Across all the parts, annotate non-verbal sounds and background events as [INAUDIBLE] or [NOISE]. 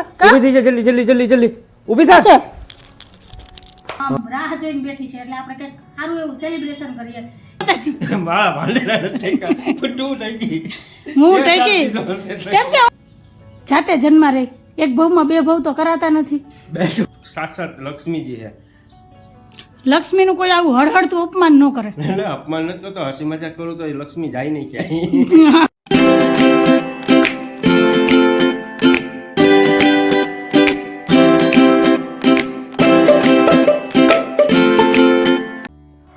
ઊભી થઈ જા જલ્દી જલ્દી જલ્દી જલ્દી. ઊભી થા. છે. રાહ જોઈને બેઠી છે એટલે આપણે કંઈક સારું એવું સેલિબ્રેશન કરીએ. મારા ભાંડેલા નથી કા ફૂટું હું ટેકી કેમ કે જાતે જન્મા રહી એક ભવમાં બે ભાવ તો કરાતા નથી. બેસો સાક્ષાત લક્ષ્મીજી છે. લક્ષ્મીનું કોઈ આવું હળહળતું અપમાન ન કરે. અપમાન નથી કરતો હસી મજાક કરું તો એ લક્ષ્મી જાય નહીં ક્યાંય. [LAUGHS]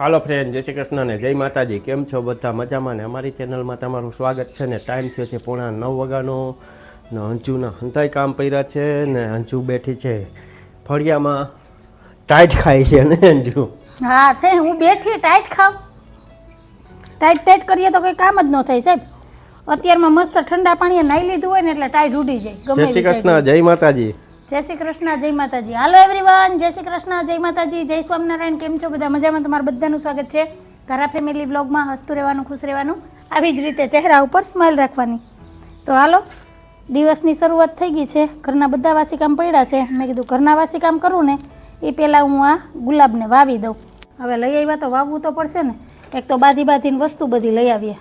હાલો ફ્રેન્ડ જય શ્રી કૃષ્ણ ને જય માતાજી. કેમ છો બધા? મજામાં ને? અમારી ચેનલમાં તમારું સ્વાગત છે ને? ટાઈમ થયો છે પોણા નવ વાગ્યાનો ને અંજુના હંતાઈ કામ કર્યા છે ને હંચુ બેઠી છે. ફળિયામાં ટાઈટ ખાય છે ને અંજુ હા તે હું બેઠી ટાઈટ ખાવ. ટાઈટ ટાઈટ કરીએ તો કોઈ કામ જ ન થાય સાહેબ. અત્યારમાં મસ્ત ઠંડા પાણીએ નાઈ લીધું હોય ને એટલે ટાઈટ ઉડી જાય. જય શ્રી કૃષ્ણ જય માતાજી. જય શ્રી કૃષ્ણ, જય માતાજી. હાલો એવરીવન જય શ્રી કૃષ્ણ, જય માતાજી. જય સ્વામિનારાયણ. કેમ છો બધા? મજામાં તમારું બધાનું સ્વાગત છે. તારા ફેમિલી બ્લોગમાં હસતું રહેવાનું, ખુશ રહેવાનું, આવી જ રીતે ચહેરા ઉપર સ્માઇલ રાખવાની. તો હાલો, દિવસની શરૂઆત થઈ ગઈ છે. ઘરના બધા વાસી કામ પડ્યા છે. મેં કીધું, ઘરના વાસી કામ કરું ને, એ પહેલાં હું આ ગુલાબને વાવી દઉં. હવે લઈ આવ્યા તો વાવવું તો પડશે ને. એક તો બાધી બાધીને વસ્તુ બધી લઈ આવીએ.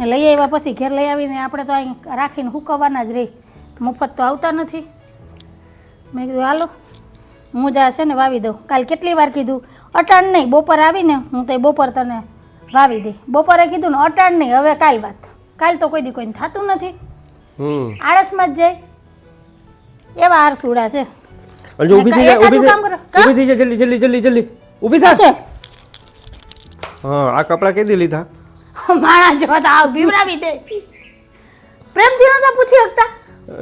ને લઈ આવ્યા પછી ઘેર લઈ આવીને આપણે તો અહીં રાખીને હુકવવાના જ રહી. મફત તો આવતા નથી. મેં કીધું હાલો હું જા છે ને વાવી દઉં. કાલ કેટલી વાર કીધું અટાણ નહીં બપોર આવીને હું તો બપોર તને વાવી દઈ બપોરે કીધું ને અટાણ નહીં હવે કાલ વાત. કાલ તો કોઈ દી કોઈને થતું નથી. હમ. આળસમાં જ જાય એવા આરસુડા છે. અંજુ ઊભી થઈ જાય ઊભી ઊભી થઈ જાય જલ્દી જલ્દી જલ્દી જલ્દી. ઊભી થા. છે? હા આ કપડા કે દી લીધા? માણા જેવા તા આવ બીવડાવી દે. પ્રેમથી નતા પૂછી શકતા?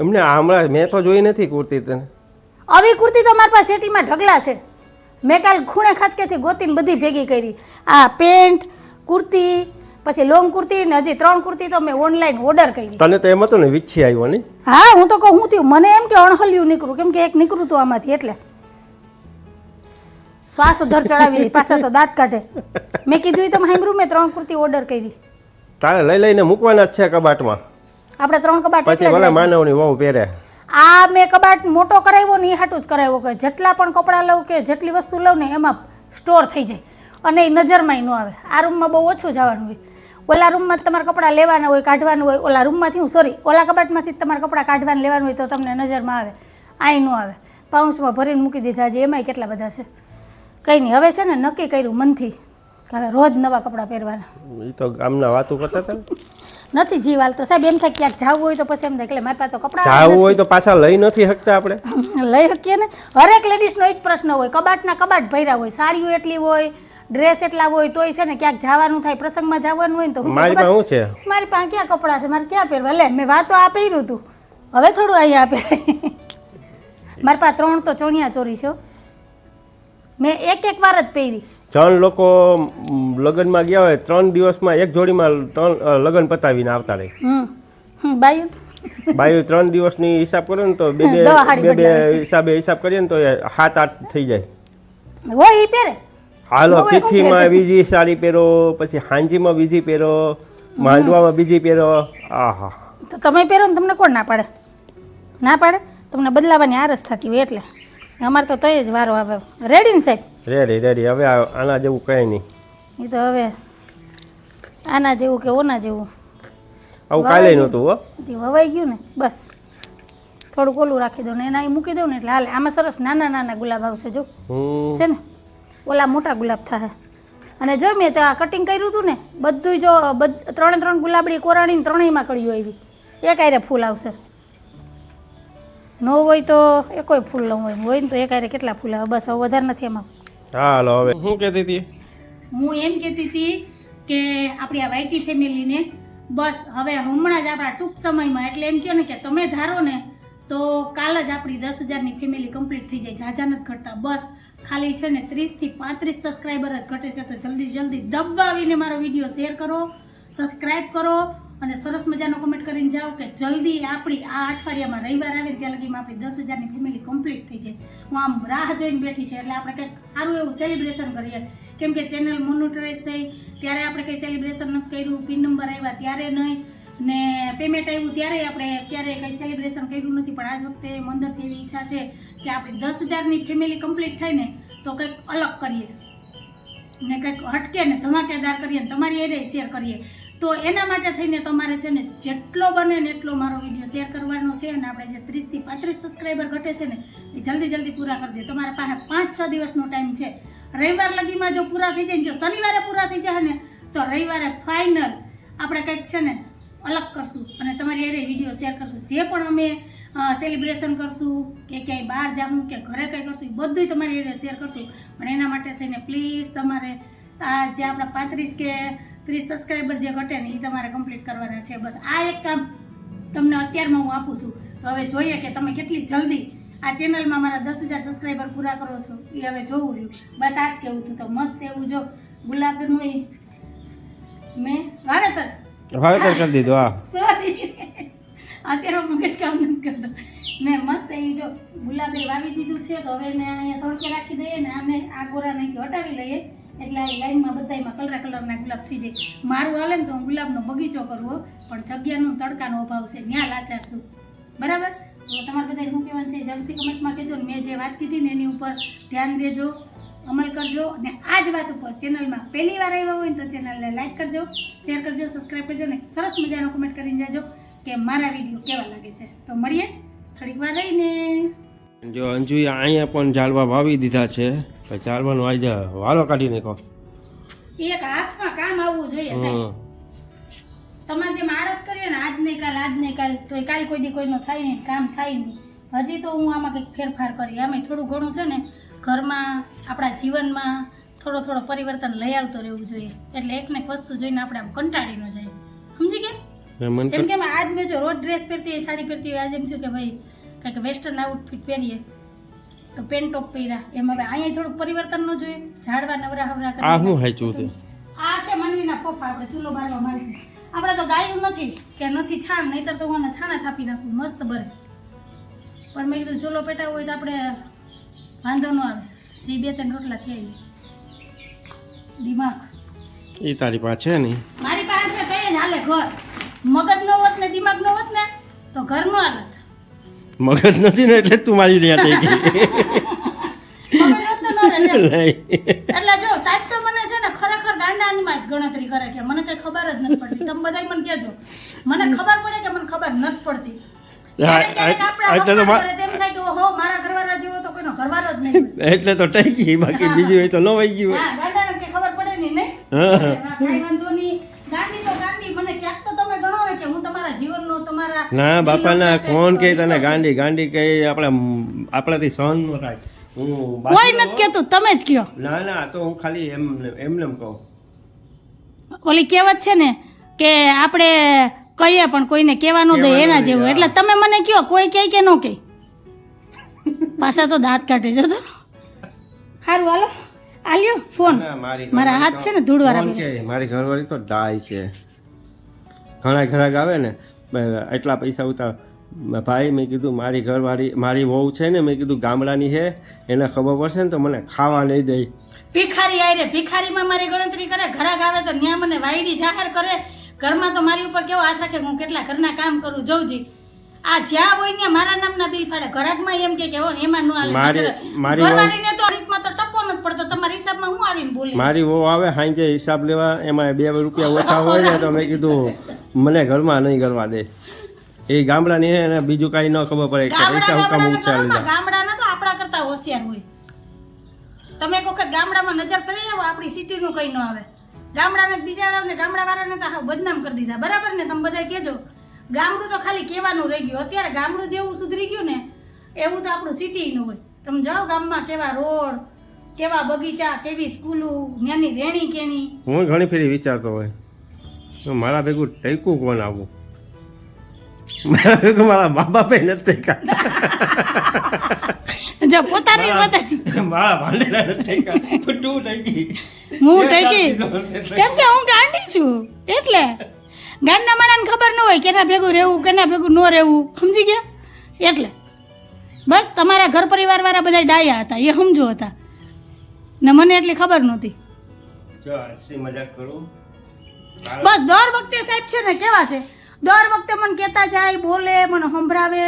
એમને હમણાં મેં તો જોઈ નથી કુર્તી તને. આવી કુર્તી તો મારી પાસે સેટીમાં ઢગલા છે. મેં કાલ ખૂણે ખાચકેથી ગોતીને બધી ભેગી કરી. આ પેન્ટ કુર્તી પછી લોંગ કુર્તી ને હજી ત્રણ કુર્તી તો મેં ઓનલાઈન ઓર્ડર કરી. તને તો એમ હતું ને વિચ્છી આવ્યો ને? હા હું તો કહું હું થયું. મને એમ કે અણહલ્યું નીકળું કેમ કે એક નીકળું તું આમાંથી એટલે. શ્વાસ ધર ચડાવી [LAUGHS] પાછા તો દાંત કાઢે. મેં કીધું તમે સાંભળ્યું મેં ત્રણ કુર્તી ઓર્ડર કરી. તારે લઈ લઈને મૂકવાના જ છે કબાટમાં. આપણે ત્રણ કબાટ પછી ભલે માનવની વહુ પહેરે. આ મેં કબાટ મોટો કરાવ્યો ને એ હાટું જ કરાવ્યો કે જેટલા પણ કપડાં લઉં કે જેટલી વસ્તુ લઉં ને એમાં સ્ટોર થઈ જાય. અને એ નજરમાંય ન આવે. આ રૂમમાં બહુ ઓછું જવાનું હોય. ઓલા રૂમમાં તમારે કપડાં લેવાના હોય, કાઢવાનું હોય, ઓલા રૂમમાંથી હું સોરી ઓલા કબાટમાંથી તમારે કપડાં કાઢવાનું લેવાનું હોય તો તમને નજરમાં આવે. આય ન આવે. પાઉન્સમાં ભરીને મૂકી દીધા છે, એમાંય કેટલા બધા છે. કંઈ નહીં, હવે છે ને નક્કી કર્યું મનથી કે રોજ નવા કપડાં પહેરવાના. એ તો ગામના વાતો કરતા હતા નથી જીવ હાલતો. સાહેબ એમ થાય ક્યાંક જવું હોય તો પછી એમ થાય એટલે મારી પાસે તો કપડાં જવું હોય તો પાછા લઈ નથી શકતા આપણે. લઈ શકીએ ને? હરેક લેડીઝનો એક પ્રશ્ન હોય કબાટના કબાટ ભર્યા હોય સાડીઓ એટલી હોય ડ્રેસ એટલા હોય તોય છે ને ક્યાંક જવાનું થાય પ્રસંગમાં જવાનું હોય ને તો મારી પાસે શું છે? મારી પાસે ક્યાં કપડાં છે? મારે ક્યાં પહેરવા? લે મેં વાતો આ પહેર્યું હતું હવે થોડું અહીંયા આપે. મારી પાસે ત્રણ તો ચણિયા ચોરી છે હો. મેં એક એક વાર જ પહેરી. ત્રણ લોકો લગ્નમાં ગયા હોય ત્રણ દિવસમાં એક જોડીમાં ત્રણ લગ્ન પતાવીને આવતા રહે. બાયુ? ત્રણ દિવસની હિસાબ કરો ને તો બે બે બે હિસાબે હિસાબ કરીએ ને તો સાત આઠ થઈ જાય. હાલો પીઠીમાં બીજી સાડી પહેરો પછી હાંજીમાં બીજી પહેરો માંડવામાં બીજી પહેરો. આહા. તો તમે પહેરો ને તમને કોણ ના પાડે? ના પાડે? તમને બદલાવાની આરસ થતી હોય એટલે. અમારે તો તય જ વારો આવે. રેડી ને સાહેબ? રેડી રેડી હવે આના જેવું કંઈ નહીં. એ તો હવે આના જેવું કે ઓના જેવું. આવું કાલે નહોતું હો? વવાઈ ગયું ને બસ. થોડુંક ઓલું રાખી દો ને એના એ મૂકી દઉં ને એટલે હાલે. આમાં સરસ નાના નાના ગુલાબ આવશે જો. છે ને? ઓલા મોટા ગુલાબ થાય અને જો મેં ત્યાં કટિંગ કર્યું હતું ને બધું જો ત્રણે ત્રણ ગુલાબડી કોરાણી ત્રણેયમાં કળીઓ આવી. એક આરે ફૂલ આવશે. ન હોય તો એકોય ફૂલ ન હોય. હોય ને તો એક આરે કેટલા ફૂલ આવે? બસ હવે વધારે નથી એમાં હાલો હવે. શું કહેતી હતી? હું એમ કહેતી હતી કે આપણી આ વાયટી ફેમિલીને બસ હવે હમણાં જ આપણા ટૂંક સમયમાં એટલે એમ કહો ને કે તમે ધારો ને તો કાલ જ આપણી દસ હજારની ફેમિલી કમ્પ્લીટ થઈ જાય જાજા નથી ઘટતા. બસ ખાલી છે ને ત્રીસથી પાંત્રીસ સબસ્ક્રાઈબર જ ઘટે છે તો જલ્દી જલ્દી દબાવીને મારો વીડિયો શેર કરો સબસ્ક્રાઈબ કરો અને સરસ મજાનો કમેન્ટ કરીને જાઓ કે જલ્દી આપણી આ અઠવાડિયામાં રવિવાર આવે ત્યાં લગીમાં આપણી દસ હજારની ફેમિલી કમ્પ્લીટ થઈ જાય. હું આમ રાહ જોઈને બેઠી છે, એટલે આપણે કંઈક સારું એવું સેલિબ્રેશન કરીએ. કેમ કે ચેનલ મોનોટરાઇઝ થઈ, ત્યારે આપણે કંઈ સેલિબ્રેશન નથી કર્યું, પિન નંબર આવ્યા ત્યારે નહીં, ને પેમેન્ટ આવ્યું ત્યારે આપણે ક્યારેય કંઈ સેલિબ્રેશન કર્યું નથી, પણ આજ વખતે મંદરથી એવી ઈચ્છા છે કે આપણી દસ હજારની ફેમિલી કમ્પ્લીટ થાય ને, તો કંઈક અલગ કરીએ. ને કંઈક હટકે ને ધમાકેદાર કરીએ ને તમારી એરે શેર કરીએ. તો એના માટે થઈને તમારે છે ને જેટલો બને ને એટલો મારો વીડિયો શેર કરવાનો છે અને આપણે જે ત્રીસથી પાંત્રીસ સબસ્ક્રાઈબર ઘટે છે ને એ જલ્દી જલ્દી પૂરા કરી દે. તમારા પાસે પાંચ છ દિવસનો ટાઈમ છે. રવિવાર લગીમાં જો પૂરા થઈ જાય જો શનિવારે પૂરા થઈ જાય ને તો રવિવારે ફાઇનલ આપણે કંઈક છે ને અલગ કરશું અને તમારી એરે વીડિયો શેર કરશું. જે પણ અમે સેલિબ્રેશન કરશું કે ક્યાંય બહાર જવું કે ઘરે કંઈ કરશું, એ બધુંય તમારી એરે શેર કરશું. પણ એના માટે થઈને પ્લીઝ તમારે, આ જે આપણા પાંત્રીસ કે ત્રીસ સબસ્ક્રાઈબર જે ઘટે ને એ તમારે કમ્પ્લીટ કરવાના છે. બસ આ એક કામ તમને અત્યારમાં હું આપું છું. તો હવે જોઈએ કે તમે કેટલી જલ્દી આ ચેનલમાં મારા દસ હજાર સબસ્ક્રાઈબર પૂરા કરો છો. એ હવે જોવું રહ્યું. બસ આ જ કહેવું હતું તો મસ્ત એવું જો. ગુલાબનું એ મેં વાવેતર? વાવેતર કરી દીધું હા. [LAUGHS] સોરી અત્યારે મગજ કામ નથી કરતો. મેં મસ્ત એવી જો ગુલાબી વાવી દીધું છે. તો હવે મેં અહીંયા તડકે રાખી દઈએ ને આને આ ગોરા નહીં હટાવી લઈએ. એટલે એ લાઈનમાં બધાયમાં કલરા કલરના ગુલાબ થઈ જાય. મારું હાલે ને તો હું ગુલાબનો બગીચો કરવો પણ જગ્યાનો તડકાનો અભાવ છે ત્યાં લાચારશું બરાબર? તો તમારે બધા શું કહેવાનું છે? જરૂરથી કમેન્ટમાં કહેજો મેં જે વાત કીધી ને એની ઉપર ધ્યાન દેજો, અમલ કરજો અને આ જ વાત ઉપર ચેનલમાં પહેલી વાર આવ્યા હોય તો ચેનલને લાઈક કરજો શેર કરજો સબસ્ક્રાઈબ કરજો અને સરસ મજાનો કમેન્ટ કરીને જાજો કે મારા વીડિયો કેવા લાગે છે. તો મળીએ, થોડીક વાર રહીને. જો અંજુએ અહીંયા પણ ઝાડવા વાવી દીધા છે ઝાડવાનું આવી જા વાલો કાઢી નાખો. એક હાથમાં કામ આવવું જોઈએ સાહેબ. તમારે જે આળસ કરીએ ને આજ નહીં કાલ આજ નહીં કાલ તો કાલ કોઈ દી કોઈનો થાય નહીં કામ થાય નહીં. હજી તો હું આમાં કંઈક ફેરફાર કરી આમાં થોડું ઘણું છે ને ઘરમાં આપણા જીવનમાં થોડો થોડો પરિવર્તન લઈ આવતો રહેવું જોઈએ. એટલે એક ને એક વસ્તુ જોઈને આપણે આમ કંટાળી ન જાય સમજી ગયા? જેમ કે આજ મેં જો રોજ ડ્રેસ પહેરતી હોય સાડી પહેરતી હોય આજે એમ થયું કે ભાઈ કંઈક વેસ્ટર્ન આઉટફિટ પહેરીએ. તો પેન્ટ ટોપ પહેર્યા. એમ હવે અહીંયા થોડુંક પરિવર્તન ન જોઈએ. ઝાડવા નવરા હવરા કરી આ શું હાચું તે આ છે માનવીના પપ્પા આપણે ચૂલો બારવા માલશે આપણે તો ગાયું નથી કે નથી છાણ નહીતર તો હું છાણા થાપી નાખું મસ્ત બરે. પણ મેં કીધું ચૂલો પેટાવો હોય તો આપણે વાંધો ન આવે. જે બે ત્રણ રોટલા થઈ આવી દિમાગ. એ તારી પાસે છે મારી પાસે છે તો એ જ હાલે ઘર. મગજ નો હોત ને દિમાગ નો હોત ને તો ઘર નો હાલત. મગજ નથી ને એટલે તું મારી રહ્યા થઈ ગઈ. લઈ. એટલે જો સાહેબ તો મને છે ને ખરેખર ગાંડાનીમાં જ ગણતરી કરે કે મને કઈ ખબર જ નથી પડતી તમે બધાય મને કહેજો મને ખબર પડે કે મને ખબર નથી પડતી એટલે તો વખાણ મા- થાય કે ઓહો મારા ઘરવાળા જેવો તો કોઈનો ઘરવાળો જ નહીં એટલે તો ટઈ ગઈ બાકી બીજી હોય તો લવાઈ ગયું ખબર પડે ગાંડાને વાંધો નહીં નહીં હા. એટલે હા, કાંઈ વાંધો નહીં ગાંડી તો ગાંડી મને ક્યાંક તો તમે ગણો ને કે હું તમારા જીવનનો બાપા ના કોણ કે તને ગાંડી ગાંડી કઈ આપણે આપણાથી સહન ન થાય. હું કોઈ નથી કેતું તમે જ કયો. ના ના તો હું ખાલી એમ એમને એમ કહું. ઓલી કહેવત છે ને કે આપણે કહીએ પણ કોઈને કહેવાનું દે કહેવાનું એના જેવું. એટલે તમે મને કયો કોઈ કહે કે ન કહે? પાછા તો દાંત કાઢે છે તો સારું હાલો. આલ્યો ફોન. મારા હાથ છે ને ધૂળવાળા મારી ઘરવાળી તો ડાય છે. ઘણા ઘણા આવે ને એટલા પૈસા ઉતાર. ભાઈ મેં કીધું મારી ઘરવાળી મારી વહુ છે ને મેં કીધું ગામડાની છે એને ખબર પડશે ને તો મને ખાવા નહીં દે. ભિખારી આવી રે ભિખારીમાં મારી ગણતરી કરે ઘરાક આવે તો ન્યા મને વાયડી જાહેર કરે. ઘરમાં તો મારી ઉપર કેવો હાથ રાખે હું કેટલા ઘરના કામ કરું જોઉજી આ જ્યાં હોય ને મારા નામના બિલ ફાડે. ઘરાકમાં એમ કે કેવો એમાં નું આવે મારી- મારી તો રીતમાં તો નથી પડતો તમારા હિસાબમાં હું આવીને બોલે? મારી વહુ આવે સાંજે હિસાબ લેવા એમાં બે રૂપિયા ઓછા હોય ને તો મેં કીધું મને ઘરમાં નહીં કરવા દે. એ ગામડાની છે ને બીજું કાંઈ ન ખબર પડે કે પૈસા હું ઉછાળી જાય ગામડાના તો આપણા કરતા હોશિયાર હોય. તમે એક વખત ગામડામાં નજર કરી આવો આપણી સિટીનું કંઈ ન આવે. ગામડાને બીજા ને ગામડાવાળાને તો બદનામ કરી દીધા. બરાબર ને? તમે બધા કહેજો. ગામડું તો ખાલી કહેવાનું રહી ગયું. અત્યારે ગામડું જેવું સુધરી ગયું ને એવું તો આપણું સિટીનું હોય. તમે જાઓ ગામમાં કેવા રોડ કેવા બગીચા કેવી સ્કૂલો ત્યાંની રેણી કેણી. હું ઘણી ફેરી વિચારતો હોય. મારા ભેગું ટેકું કોણ આવું? મારા ભેગું મારા મા બાપે નથી ટેકા. જો પોતાની પોતાની. મારા ભાંડેલા નથી ટેકા. પણ તું ટેકી. હું એ ટેકી. સાચી તો છે. કેમ કે હું ગાંડી છું. એટલે. ગાંડના માણાને ખબર ન હોય કેના ભેગું રહેવું કેના ભેગું ન રહેવું. સમજી ગયા? એટલે. બસ તમારા ઘર પરિવાર વાળા બધા ડાયા હતા. એ સમજો હતા. ને મને એટલી ખબર નહોતી. મજાક કરું. બસ દર વખતે સાહેબ છે ને કેવા છે? દર વખતે મને કહેતા જાય બોલે મને સંભળાવે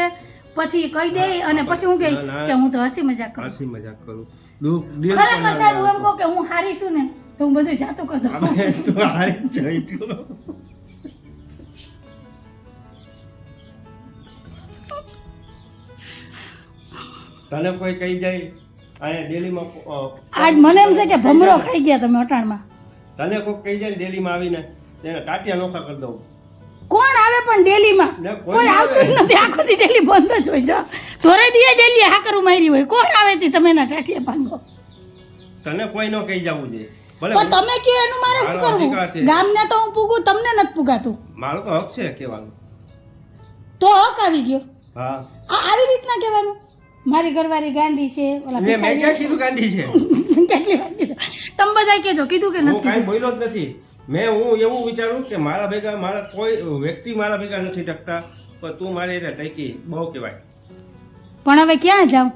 પછી કહી દે અને પછી હું કહે. કે હું તો હસી મજાક કરું. હસી મજાક કરું. ખરેખર સાહેબ હું એમ કહું કે હું હારી છું ને તો હું બધું જાતું કરતો દઉં. હારી જઈ છું. તને કોઈ કહી જાય? અહીંયા ડેલીમાં આજ મને એમ છે કે ભમરો ખાઈ ગયા તમે અટાણમાં. તને કોક કહી જાય ને ડેલીમાં આવીને તેને ટાટિયા નોખા કરી દઉં. કોણ આવે પણ ડેલીમાં? કોઈ આવતું જ નથી. આખો દી ડેલી બંધ જ હોય જો. ધોરે દીએ ડેલી હાકરું મારી હોય. કોણ આવે તે તમે એના ટાટિયા ભાંગો? તને કોઈ નો કહી જવું જોઈએ પણ તમે કયો એનું મારે શું કરવું? ગામને તો હું પૂગું તમને નથી પૂગાતું. મારો તો હક છે કહેવાનું. તો હક આવી ગયો. હા. આ આવી રીતના કહેવાનું? મારી ઘરવાળી ગાંડી છે ઓલા મેં મેં ક્યાં કીધું ગાંડી છે? [LAUGHS] કેટલી વાર કીધું? તમે બધા કેજો કીધું કે નથી કાઈ બોલ્યો જ નથી. મેં હું એવું વિચારું કે મારા ભેગા મારા કોઈ વ્યક્તિ મારા ભેગા નથી ટકતા પણ તું મારે એટલે ટકી બહુ કહેવાય. પણ હવે ક્યાં જાઉં?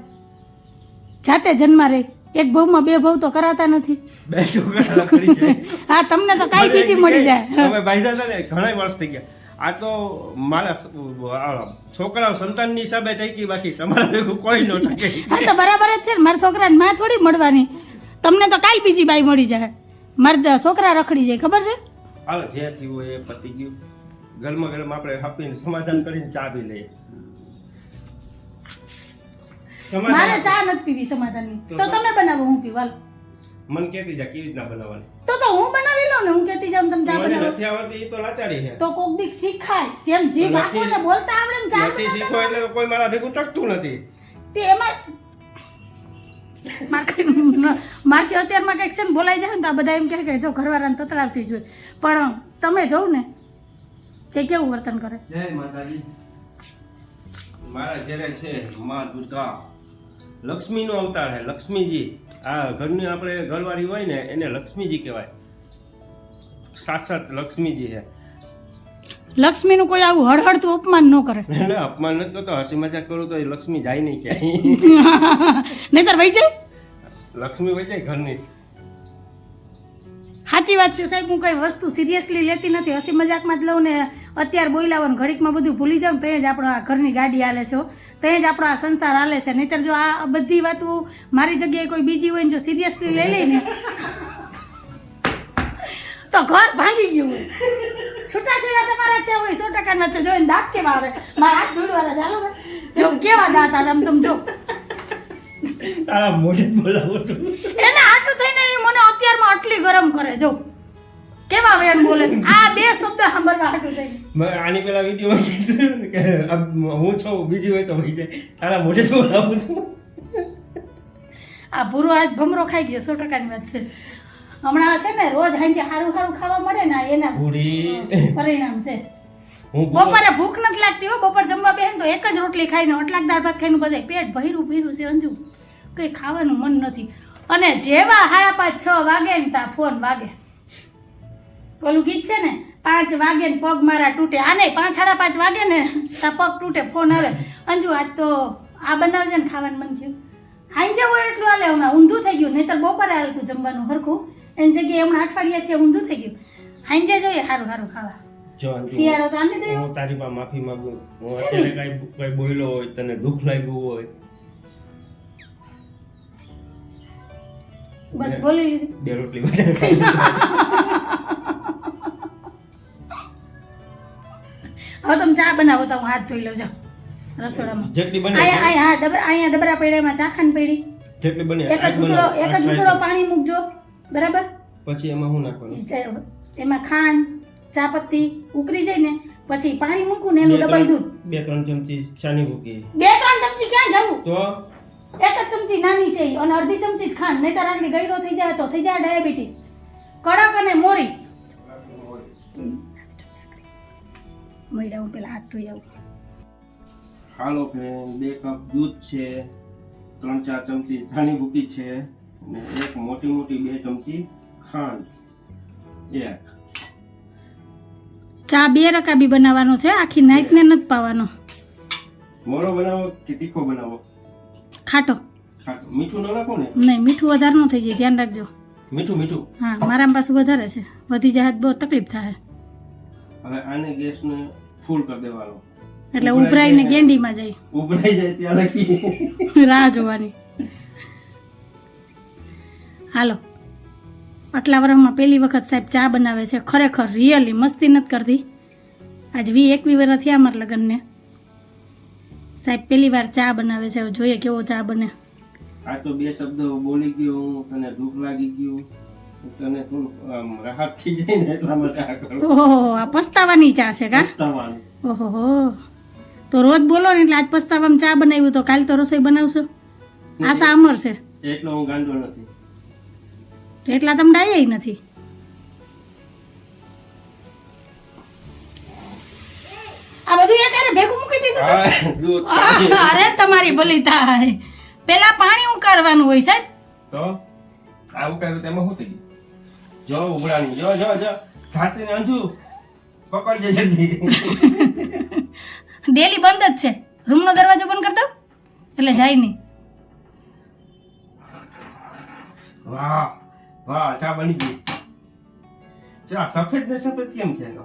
જાતે જન્મા રહી. એક ભાવમાં બે ભાવ તો કરાતા નથી. બે છોકરા [LAUGHS] હા તમને તો કાઈ બીજી મળી જાય. હવે ભાઈ ઘણા વર્ષ થઈ ગયા. આ તો મારા છોકરા સંતાનની હિસાબે ટકી બાકી તમારા ભેગું કોઈ ન ટકે. હા તો બરાબર જ છે ને મારા છોકરાને માં થોડી મળવાની. તમને તો કાઈ બીજી બાઈ મળી જાય. મારા છોકરા રખડી જાય ખબર છે? હાલો જે થયું એ પતી ગયું. ગરમા ગરમ આપણે આપીને સમાધાન કરીને ચા પી લઈએ. મારે ચા નથી પીવી સમાધાનની. તો તમે બનાવો હું પીવાલ મન કેતી જા કેવી રીતના બનાવવાની? તો તો હું બનાવી લઉં ને હું કહેતી જાઉં તમે જા મને બનાવો. નથી આવડતી એ તો લાચારી છે. તો કોક દીક શીખાય જેમ જીભ નથી- ને બોલતા આવડે ને જા નથી શીખો એટલે કોઈ મારા ભેગું ટકતું નથી. તે એમાં મારે- મારથી અત્યારમાં કંઈક છે ને બોલાઈ જાય ને તો આ બધા એમ કહે કે જો ઘરવાળાને તતડાવતી જોઈએ પણ તમે જોઉં ને તે કેવું વર્તન કરે. જય માતાજી. મારા ઘરે છે મા દુર્ગા. લક્ષ્મીનો અવતાર છે. લક્ષ્મીજી આ ઘરની આપણે ઘરવાળી હોય ને એને લક્ષ્મીજી કહેવાય. સાક્ષાત લક્ષ્મીજી છે. લક્ષ્મીનું કોઈ આવું હળહળતું અપમાન ન કરે. [LAUGHS] એટલે અપમાન નથી કરતો. હસી મજાક કરું તો એ લક્ષ્મી જાય નહીં [LAUGHS] ક્યાંય. નહીતર વહી જાય? લક્ષ્મી વૈજય જાય ઘરની. સાચી વાત છે સાહેબ. હું કઈ વસ્તુ સિરિયસલી લેતી નથી. હસી મજાકમાં જ લઉં ને અત્યારે બોલાવાનું ઘડીકમાં બધું ભૂલી જાઉં તો જ આપણો આ ઘરની ગાડી હાલે છે તો જ આપણો આ સંસાર હાલે છે. નહીતર જો આ બધી વાતો મારી જગ્યાએ કોઈ બીજી હોય ને જો સિરિયસલી લઈ લઈને તો ઘર ભાંગી ગયું હોય. છૂટાછેડા તમારા ત્યાં હોય સો ટકા નથી જોઈને દાંત કેવા આવે? મારા હાથ ધોડવાના ચાલો ને. જો કેવા દાંત આવે આમ તમ જો. તારા મોઢે બોલાવો એને આટલું થઈને એ મને અત્યારમાં આટલી ગરમ કરે જો. વેણ બોલે. આ બે શબ્દ સાંભળવા આટલું થઈ. મેં આની પેલા વિડીયોમાં કીધું કે હું છું બીજી હોય તો હોય તારા મોઢે તો બોલાવું છું. આ ભૂરો આજ ભમરો ખાઈ ગયો સો ટકાની વાત છે. હમણાં છે ને રોજ હાંજે સારું સારું ખાવા મળે ને એના પૂરી પરિણામ છે. બપોરે ભૂખ નથી લાગતી હો બપોર જમવા બેન તો એક જ રોટલી ખાઈને અટલાક દાળ ભાત ખાઈને બધે પેટ ભર્યું ભર્યું છે અંજુ. કંઈ ખાવાનું મન નથી. અને જેવા હાડા પાંચ છ વાગે ને ત્યાં ફોન વાગે. ઓલું ગીત છે ને પાંચ વાગે ને પગ મારા તૂટે. આ નહીં પાંચ સાડા પાંચ વાગે ને તા પગ તૂટે ફોન આવે. અંજુ આજ તો આ બનાવજે ને ખાવાનું મન થયું. ખાઈ જવું એટલું હાલે હમણાં ઊંધું થઈ ગયું. નહીતર બપોરે હાલતું જમવાનું હરખું. એની જગ્યાએ હમણાં અઠવાડિયાથી ઊંધું થઈ ગયું. હાંજે જોઈએ સારું સારું ખાવા. જો શિયાળો તો આને હું તારી પાસે માફી માંગુ. હું અત્યારે કઈ કઈ બોલ્યો હોય તને દુઃખ લાગ્યું હોય. બસ બોલી લીધી. બે રોટલી [LAUGHS] હવે તમે ચા બનાવો તો હું હાથ ધોઈ લઉં જાઉં રસોડામાં. જેટલી બને અહીંયા અહીંયા હા ડબરા અહીંયા ડબરા પડ્યામાં ચાખાન પડી. જેટલી બને એક જ ટુકડો એક જ ટુકડો પાણી મૂકજો. બરાબર? પછી એમાં હું નાખવાનું? એમાં ખાંડ ચા પત્તી ઉકળી જાય ને પછી પાણી મૂકું ને એનું ડબલ દૂધ બે ત્રણ ચમચી ચાની મૂકી. બે ત્રણ ચમચી ક્યાં જવું? તો? એક જ ચમચી નાની છે અને અડધી ચમચી જ ખાંડ નહીતર આગળ ગયરો થઈ જાય તો થઈ જાય ડાયાબિટીસ. કડક અને મોરી. મૈડા હું પેલા હાથ ધોઈ આવું. હાલો ફ્રેન્ડ બે કપ દૂધ છે ત્રણ ચાર ચમચી ધાણી ભૂકી છે અને એક મોટી મોટી બે ચમચી ખાંડ. એક. ચા બે રકાબી બનાવવાનો છે આખી નાઈટને નથી પાવાનો. મોરો બનાવો કે તીખો બનાવો? ખાટો. ખાટો. મીઠું ન નાખો ને? નહીં મીઠું વધારે ન થઈ જાય ધ્યાન રાખજો. મીઠું મીઠું. હા મારા પાછું વધારે છે. વધી જાય બહુ તકલીફ થાય. હવે આને ગેસને ફૂલ કરી દેવાનો. એટલે ઉભરાઈને ગેંડીમાં જાય. ઉભરાઈ જાય ત્યાં લખી રાહ જોવાની. હાલો. આટલા વર્ષમાં પહેલી વખત સાહેબ ચા બનાવે છે. ખરેખર રિયલી મસ્તી નથી કરતી. આજ વી એકવી વર્ષ થયા અમારા લગ્નને. સાહેબ પહેલી વાર ચા બનાવે છે. હવે જોઈએ કેવો ચા બને. આ તો બે શબ્દો બોલી ગયો તને દુઃખ લાગી ગયું. તને થોડું આમ રાહત થઈ જાય ને એટલા માટે આ કરું. ઓહો આ પસ્તાવાની ચા છે કા? પસ્તાવાની. ઓહો તો રોજ બોલો ને એટલે આજ પસ્તાવામાં ચા બનાવ્યું તો કાલ તો રસોઈ બનાવશો? આશા અમર છે. એટલો હું ગાંડો નથી. એટલા તમે ડાયા નથી. આ બધું એકારે ભેગું મૂકી [LAUGHS] દીધું અરે તમારી ભલી થાય. પેલા પાણી ઉકાળવાનું હોય સાહેબ. તો? આ ઉકાળ્યું તેમાં શું થઈ ગયું? જો ઉભરાણી. જો જો જો. ખાતીને અંજુ પકડજે જલ્દી. [LAUGHS] ડેલી બંધ જ છે. રૂમનો દરવાજો બંધ કરી દો એટલે જાય નહીં. વાહ વાહ ચા બની ગઈ. ચા સફેદ ને સફેદ કેમ છે એનો?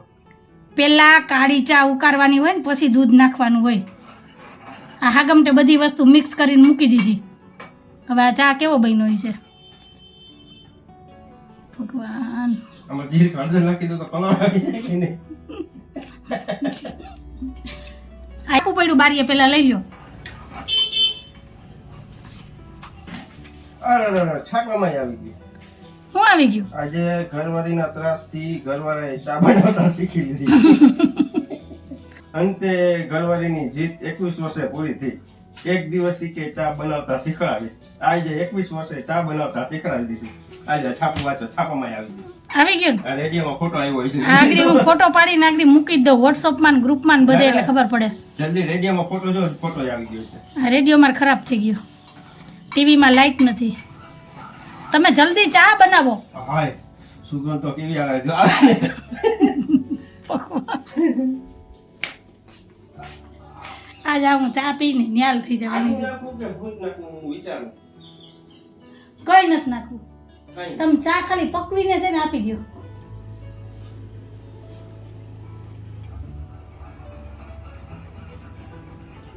પેલા કાળી ચા ઉકાળવાની હોય ને પછી દૂધ નાખવાનું હોય. આ હાગમટે બધી વસ્તુ મિક્સ કરીને મૂકી દીધી. હવે આ ચા કેવો બન્યો છે? ભગવાન. આમાં જીર હળદર નાખી દો તો કલર આવી જાય કે નહીં આપવું પડ્યું બારીએ પેલા લઈ લ્યો. અરે અરે, અરે આવી ગઈ હું આવી ગયું? આજે ઘરવાળીના ત્રાસથી ઘરવાળાએ ચા બનાવતા શીખી લીધી. અંતે ઘરવાળીની જીત એકવીસ વર્ષે પૂરી થઈ. એક દિવસ શીખે ચા બનાવતા શીખવાડી. આજે એકવીસ વર્ષે ચા બનાવતા શીખડાવી દીધું. આજે છાપું વાંચો છાપામાં આવી ગયું. આવી ગયું? આ રેડિયોમાં ફોટો આવ્યો છે આગળ હું ફોટો પાડીને આગળ મૂકી દઉં. વોટ્સઅપમાં માં ગ્રુપમાં માં બધે એટલે ખબર પડે. જલ્દી રેડિયોમાં ફોટો જો ફોટો આવી ગયો છે. આ રેડિયો મારે ખરાબ થઈ ગયો. ટીવીમાં લાઈટ નથી. તમે જલ્દી ચા બનાવો. હાય સુગંધ તો કેવી આવે જો આજે હું ચા પીને ન્યાલ થઈ જવાની છે. કઈ નથી નાખવું. તમે ચા ખાલી પકવીને છે ને આપી દો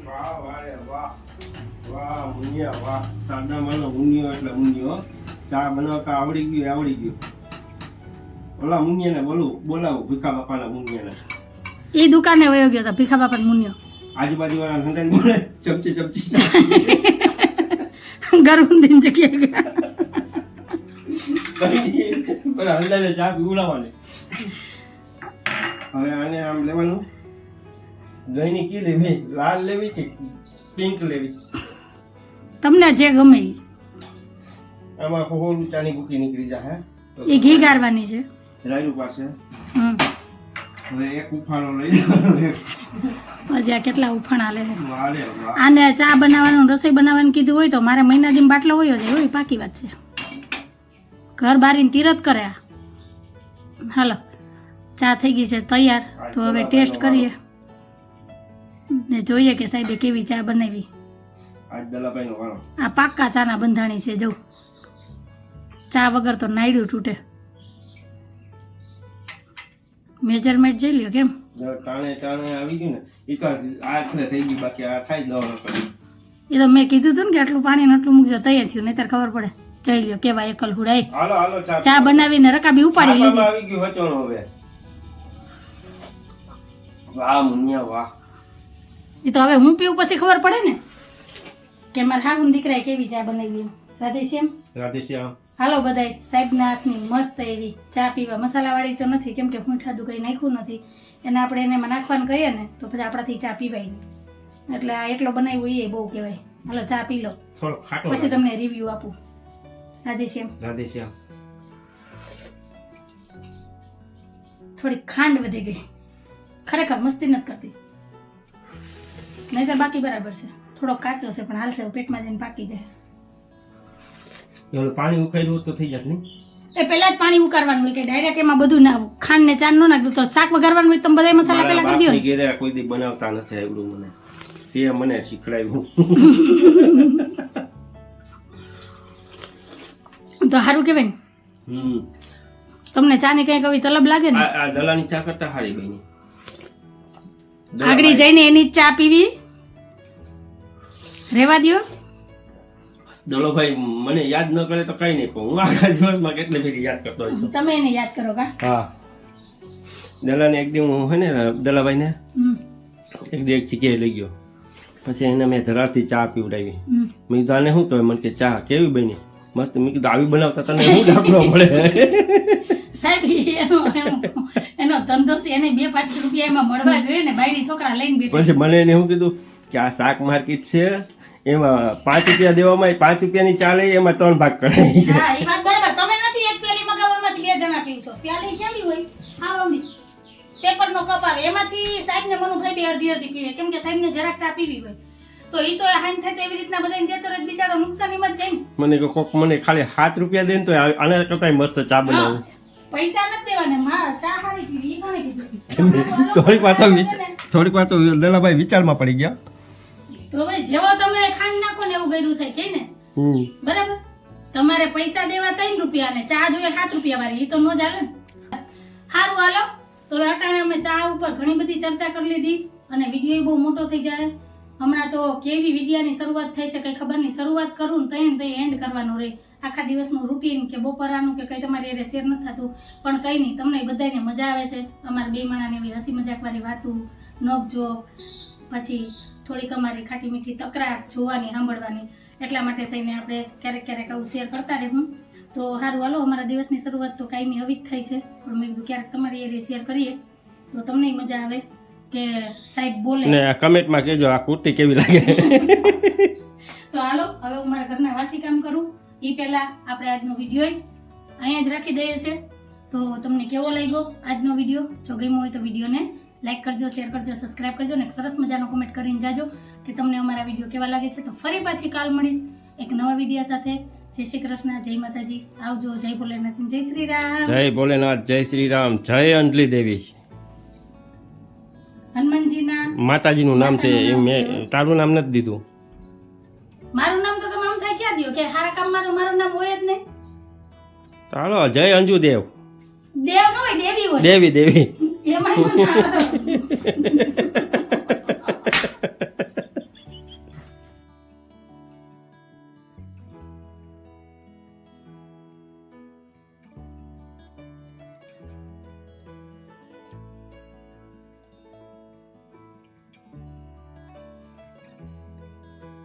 વાહ વાહ વાહ. વાહ મુનિયા વાહ. સાદામાંનો મુનિયો એટલે મુનિયો ચા બનાવતા આવડી ગયું આવડી ગયું. ઓલા મુનિયાને બોલું બોલાવું ભીખા બાપાના મુનિયાને. એ દુકાને વયો ગયો હતો ભીખા બાપા મુનિયો. આજુબાજુ વાળા ચમચી ચમચી. [LAUGHS] કઈ? બધા હંડાઈને ચા પીવડાવવાની હવે આને આમ લેવાનું. દહીંની કી લેવી લાલ લેવી કે પિંક લેવી? તમને જે ગમે. આમાં હોલું ચાની બુકી નીકળી જાય એ ઘી ગારવાની છે. રાયુ પાસે. આ કેટલા ઉફાણા લે છે? વાહ રે વાહ આને ચા બનાવવાનું રસોઈ બનાવવાનું કીધું હોય તો મારે મહિના દીમ બાટલો હોય જ હોય પાકી વાત છે. ઘર બારીને તીરત કરે હાલો ચા થઈ ગઈ છે તૈયાર તો હવે ટેસ્ટ કરીએ. ને જોઈએ કે સાહેબે કેવી ચા બનાવી. આ પાક્કા ચાના બંધાણી છે જવું ચા વગર તો નાયડું તૂટે. મેજરમેન્ટ જઈ લ્યો કેમ? ટાણે ટાણે આવી ગયું ને એ તો આખરે થઈ ગયું બાકી આ ખાઈ દવાનો દવા એ તો મેં કીધું હતું ને કે આટલું પાણી ને આટલું મૂકજો તૈયાર થયું નહીં ખબર પડે. જઈ લ્યો કેવા એકલ હુડાય હાલો હાલો ચા ચા બનાવીને રકાબી ઉપાડી લીધી. આવી ગયું હચોણો હવે. વાહ મુનિયા વાહ. એ તો હવે હું પીવું પછી ખબર પડે ને? કે મારા હાગુન દીકરાએ કેવી ચા બનાવી એમ? રાધેશ્યામ? રાધેશ્યામ. હાલો બધાય સાહેબના હાથની મસ્ત એવી ચા પીવા. મસાલાવાળી તો નથી કેમ કે મૂઠાદું કંઈ નાખ્યું નથી. એને આપણે એને નાખવાનું કહીએ ને તો પછી આપણાથી ચા પીવાય નહીં. એટલે આ એટલો બનાવ્યો એ બહુ કહેવાય. હાલો ચા પી લો. પછી તમને રિવ્યૂ આપું. રાધેશ્યામ. રાધેશ્યામ. થોડી ખાંડ વધી ગઈ. ખરેખર મસ્તી નથી કરતી. નહીતર બાકી બરાબર છે. થોડો કાચો છે પણ હાલશે પેટમાં જઈને પાકી જાય. એનું પાણી ઉકાળ્યું તો થઈ જાત નહીં. એ પહેલા જ પાણી ઉકાળવાનું હોય કે ડાયરેક્ટ એમાં બધું ના ખાંડ ને ચાંદ નો નાખતું તો શાક વઘારવાનું હોય તો તમે બધા મસાલા પહેલા કરી દો ઘેરે કોઈ દી બનાવતા નથી આવડું મને. તે મને શીખડાયું. [LAUGHS] તો સારું કહેવાય ને. હમ. તમને ચા ની કઈ કવી તલબ લાગે ને? આ આ દલાની ચા કરતા સારી બની આગળ જઈને એની ચા પીવી. રેવા દ્યો. દલોભાઈ મને યાદ ન કરે તો કઈ નહીં પણ હું આખા દિવસમાં કેટલી ફેરી યાદ કરતો હોઈશ તમે એને યાદ કરો કા? હા. દલાને એક દી હું હે ને દલાભાઈને? એક દી એક જગ્યાએ લઈ ગયો. પછી એને મેં ધરાથી ચા પીવડાવી. મેં કીધું આને શું કહેવાય? મને કે ચા કેવી બની? મસ્ત મેં કીધું આવી બનાવતા તને શું ડાકડો પડે સાહેબ એનો ધંધો છે એને બે પાંચ રૂપિયા એમાં મળવા જોઈએ ને બાયડી છોકરા લઈને બેઠા. પછી મને એને શું કીધું? કે આ શાક માર્કેટ છે એમાં પાંચ રૂપિયા દેવામાં પાંચ રૂપિયાની ચાલે એમાં ત્રણ ભાગ કરે હા એ વાત બરાબર. તમે નથી એક પેલી મગાવવામાંથી બે જણા કેવી હોય? હા મમ્મી. પેપરનો કપ આવે. એમાંથી સાહેબને મનુભાઈ બે અડધી અડધી પીવે. કેમ કે સાહેબને જરાક ચા પીવી હોય. તો એ તો હાન થાય તો એવી રીતના બધાને દેતો રહે તો બિચારો એમ જ જાય મને કે કોક મને ખાલી સાત રૂપિયા દે ને તો આના કરતા મસ્ત ચા બનાવું. પૈસા નથી દેવાને. માં ચા હારી પીવી ઈ કોણે કીધું? થોડીક વાર તો થોડીક વાર તો દલાભાઈ વિચારમાં પડી ગયા. તો ભાઈ જેવો તમે ખાંડ નાખો ને એવું ગયરું થાય કે ને? બરાબર? તમારે પૈસા દેવા ત્રણ રૂપિયા ને ચા જોઈએ સાત રૂપિયા વાળી એ તો ન ચાલે ને. સારું હાલો. તો અટાણે અમે ચા ઉપર ઘણી બધી ચર્ચા કરી લીધી અને વીડિયો બહુ મોટો થઈ જાય. હમણાં તો કેવી વિડીયાની શરૂઆત થઈ છે કઈ ખબર નહીં. શરૂઆત કરું ને ને તઈ એન્ડ કરવાનું રહે. આખા દિવસનું રૂટીન કે બપોરાનું કે કઈ તમારી એને શેર નથી થતું. પણ કંઈ નહીં તમને બધાને મજા આવે છે. અમારા બે માણાને એવી હસી મજાકવાળી વાતું નોકજો પછી થોડીક અમારી ખાટી મીઠી તકરાર જોવાની સાંભળવાની. એટલા માટે થઈને આપણે ક્યારેક ક્યારેક આવું શેર કરતા રહેવું તો સારું હાલો અમારા દિવસની શરૂઆત તો કાયમી આવી જ થઈ છે. પણ મેં કીધું ક્યારેક તમારી એ શેર કરીએ. તો તમને મજા આવે કે સાહેબ બોલે. ને કમેન્ટમાં કહેજો આ કુર્તી કેવી લાગે? [LAUGHS] તો હાલો હવે હું મારા ઘરના વાસી કામ કરું. એ પહેલાં આપણે આજનો વીડિયો અહીંયા જ રાખી દઈએ છે તો તમને કેવો લાગ્યો આજનો વીડિયો જો ગમ્યો હોય તો વિડીયોને લાઈક કરજો શેર કરજો સબસ્ક્રાઇબ કરજો ને સરસ મજાનો કોમેન્ટ કરીને જાજો કે તમને અમારા વીડિયો કેવા લાગે છે. તો ફરી પાછી કાલ મળીશ એક નવા વીડિયો સાથે. જય શ્રી કૃષ્ણ જય માતાજી. આવજો જય ભોલેનાથ જય શ્રી રામ. જય ભોલેનાથ જય શ્રી રામ. જય અંજલી દેવી. હનુમાનજીના. માતાજીનું નામ છે એ મેં તારું નામ નથી દીધું. મારું નામ તો તમે આમ થાય ક્યાં દો કે હારા કામમાં તો મારું નામ હોય જ નહીં. ચાલો જય અંજુ દેવ દેવ ન હોય દેવી હોય. દેવી દેવી. I. [LAUGHS] [LAUGHS]